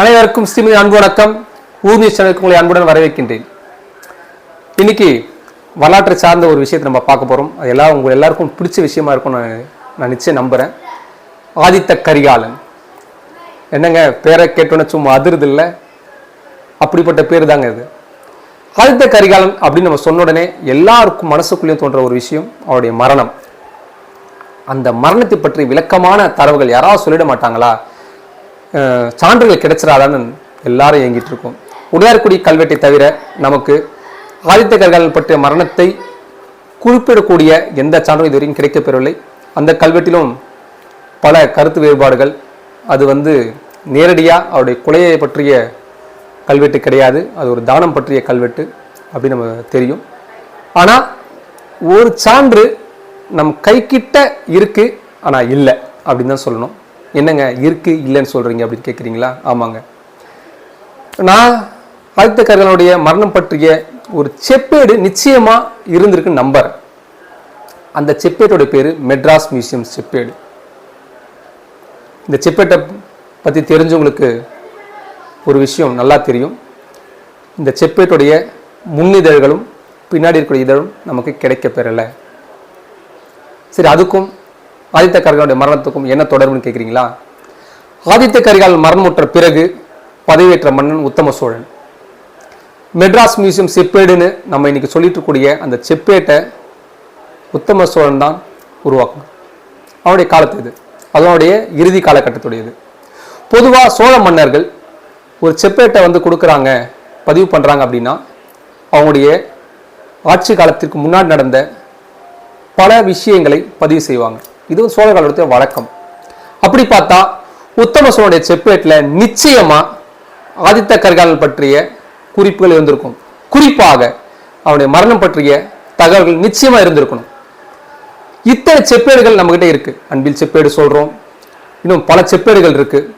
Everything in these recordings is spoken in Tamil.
அனைவருக்கும் ஸ்ரீமதி அன்பு வணக்கம். ஊர் நியூஸ் சேனலுக்கு உங்களை அன்புடன் வரவேற்கின்றேன். இன்னைக்கு வரலாற்றை சார்ந்த ஒரு விஷயத்தை நம்ம பார்க்க போகிறோம் அது எல்லாம் உங்க எல்லாருக்கும் பிடிச்ச விஷயமா இருக்கும் நான் நான் நிச்சயம் நம்புகிறேன் ஆதித்த கரிகாலன். என்னங்க பேரை கேட்டோன்னே சும்மா அதிருது இல்லை? அப்படிப்பட்ட பேர் தாங்க இது ஆதித்த கரிகாலன் அப்படின்னு நம்ம சொன்ன உடனே எல்லாருக்கும் மனசுக்குள்ளேயும் தோன்ற ஒரு விஷயம் அவருடைய மரணம். அந்த மரணத்தை பற்றி விளக்கமான தரவுகள் யாராவது சொல்லிட மாட்டாங்களா? சான்றுகள் கிடைச்சிடாதான்னு எல்லாரும் இயங்கிட்டு இருக்கோம். உடையார்குடி கல்வெட்டை தவிர நமக்கு ஆதித்த கரிகாலன் பற்றிய மரணத்தை குறிப்பிடக்கூடிய எந்த சான்றும் இதுவரையும் கிடைக்கப்பெறவில்லை. அந்த கல்வெட்டிலும் பல கருத்து வேறுபாடுகள். அது வந்து நேரடியாக அவருடைய கொலையை பற்றிய கல்வெட்டு கிடையாது. அது ஒரு தானம் பற்றிய கல்வெட்டு அப்படின்னு நம்ம தெரியும். ஆனால் ஒரு சான்று நம் கைக்கிட்ட இருக்குது ஆனால் இல்லை அப்படின்னு தான் சொல்லணும். என்னங்க இருக்கு இல்லைன்னு சொல்கிறீங்க அப்படின்னு கேட்குறீங்களா ஆமாங்க. நான் ஆதித்த கரிகாலனுடைய மரணம் பற்றிய ஒரு செப்பேடு நிச்சயமாக இருந்திருக்கு நம்பர். அந்த செப்பேட்டோட பேர் மெட்ராஸ் மியூசியம் செப்பேடு. இந்த செப்பேட்டை பற்றி தெரிஞ்சவங்களுக்கு ஒரு விஷயம் நல்லா தெரியும். இந்த செப்பேட்டுடைய முன்னிதழ்களும் பின்னாடி இருக்கிற இதழும் நமக்கு கிடைக்க பெறலை சரி அதுக்கும் ஆதித்த கரிகாலுடைய மரணத்துக்கும் என்ன தொடர்புன்னு கேட்குறீங்களா ஆதித்த கரிகால் மரணமுற்ற பிறகு பதவியேற்ற மன்னன் உத்தம சோழன். மெட்ராஸ் மியூசியம் செப்பேடுன்னு நம்ம இன்னைக்கு சொல்லிட்டு இருக்கக்கூடிய அந்த செப்பேட்டை உத்தம சோழன் தான் உருவாக்கணும் அவனுடைய காலத்து இது. அதனுடைய இறுதி காலகட்டத்துடையது. பொதுவாக சோழ மன்னர்கள் ஒரு செப்பேட்டை வந்து கொடுக்குறாங்க பதிவு பண்ணுறாங்க அப்படின்னா அவங்களுடைய ஆட்சி காலத்திற்கு முன்னாடி நடந்த பல விஷயங்களை பதிவு செய்வாங்க. இது சோழ காலத்துடைய வழக்கம். அப்படி பார்த்தா உத்தம சோழனுடைய செப்பேட்டில் நிச்சயமா ஆதித்த கரிகாலன் பற்றிய குறிப்புகள் இருந்திருக்கும். குறிப்பாக அவனுடைய மரணம் பற்றிய தகவல்கள் நிச்சயமா இருந்திருக்கணும். இத்தனை செப்பேடுகள் நம்மகிட்ட இருக்கு. அன்பில் செப்பேடு சொல்றோம். இன்னும் பல செப்பேடுகள் இருக்கு.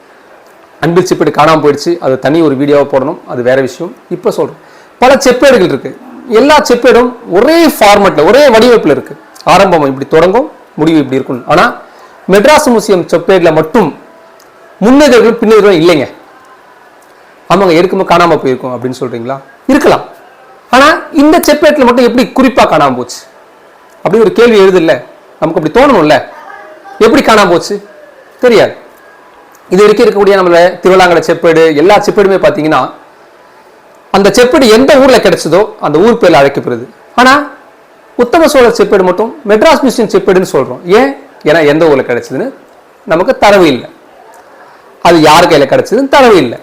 அன்பில் செப்பேடு காணாமல் போயிடுச்சு. அது தனி ஒரு வீடியோவை போடணும். அது வேற விஷயம். இப்போ சொல்றோம். பல செப்பேடுகள் இருக்கு. எல்லா செப்பேடும் ஒரே ஃபார்மேட்ல ஒரே வடிவமைப்பில் இருக்கு. ஆரம்பம் இப்படி தொடங்கும். முடிவு இப்படி இருக்கும் ஆனா மெட்ராஸ் மியூசியம் சொப்பேட்டில் மட்டும் முன்னெதிர்களும் பின்னேதர்களும் இல்லைங்க. ஆமாங்க எடுக்கும்போது காணாம போயிருக்கோம் அப்படின்னு சொல்றீங்களா? இருக்கலாம். ஆனா இந்த செப்பேட்டில் மட்டும் எப்படி குறிப்பா காணாமல் போச்சு? அப்படி ஒரு கேள்வி எழுதில்ல. நமக்கு அப்படி தோணணும்ல. எப்படி காணாமல் போச்சு? தெரியாது. இது வரைக்கும் இருக்கக்கூடிய நம்மள திருவிழாங்கட செப்பேடு எல்லா செப்பேடுமே பார்த்தீங்கன்னா அந்த செப்பேடு எந்த ஊர்ல கிடைச்சதோ அந்த ஊர் பேரில் அழைக்கப்படுது. ஆனா உத்தம சோழர் செப்பேடு மட்டும் மெட்ராஸ் மியூசியம் செப்பேடுன்னு சொல்கிறோம் ஏன்? ஏன்னா எந்த ஊரில் கிடைச்சதுன்னு நமக்கு தரவு இல்லை. அது யார் கையில் கிடைச்சதுன்னு தரவு இல்லை.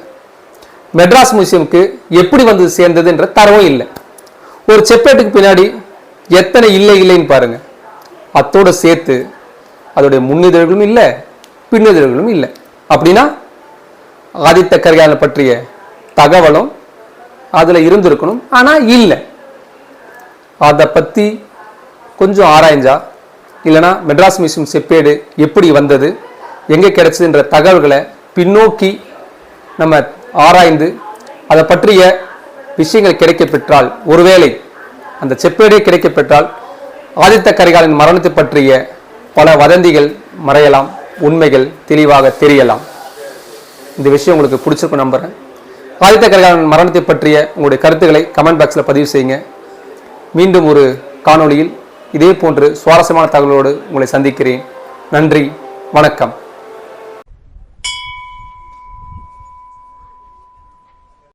மெட்ராஸ் மியூசியமுக்கு எப்படி வந்து சேர்ந்ததுன்ற தரவும் இல்லை. ஒரு செப்பேட்டுக்கு பின்னாடி எத்தனை இல்லை இல்லைன்னு பாருங்கள் அத்தோடு சேர்த்து அதோடைய முன்னிதழ்களும் இல்லை பின்னிதழ்களும் இல்லை. அப்படின்னா ஆதித்த கரிகாலனை பற்றிய தகவலும் அதில் இருந்திருக்கணும். ஆனால் இல்லை. அதை பற்றி கொஞ்சம் ஆராய்ஞ்சா இல்லைன்னா மெட்ராஸ் மியூசியம் செப்பேடு எப்படி வந்தது எங்கே கிடைச்சதுன்ற தகவல்களை பின்னோக்கி நம்ம ஆராய்ந்து அதை பற்றிய விஷயங்கள் கிடைக்க பெற்றால் ஒருவேளை அந்த செப்பேடே கிடைக்கப் பெற்றால் ஆதித்த கரிகாலன் மரணத்தை பற்றிய பல வதந்திகள் மறையலாம் உண்மைகள் தெளிவாக தெரியலாம். இந்த விஷயம் உங்களுக்கு பிடிச்சிருக்கும் நம்புகிறேன் ஆதித்த கரிகாலன் மரணத்தை பற்றிய உங்களுடைய கருத்துக்களை கமெண்ட் பாக்ஸில் பதிவு செய்யுங்க. மீண்டும் ஒரு காணொளியில் இதே போன்று சுவாரஸ்யமான தகவலோடு உங்களை சந்திக்கிறேன். நன்றி வணக்கம்.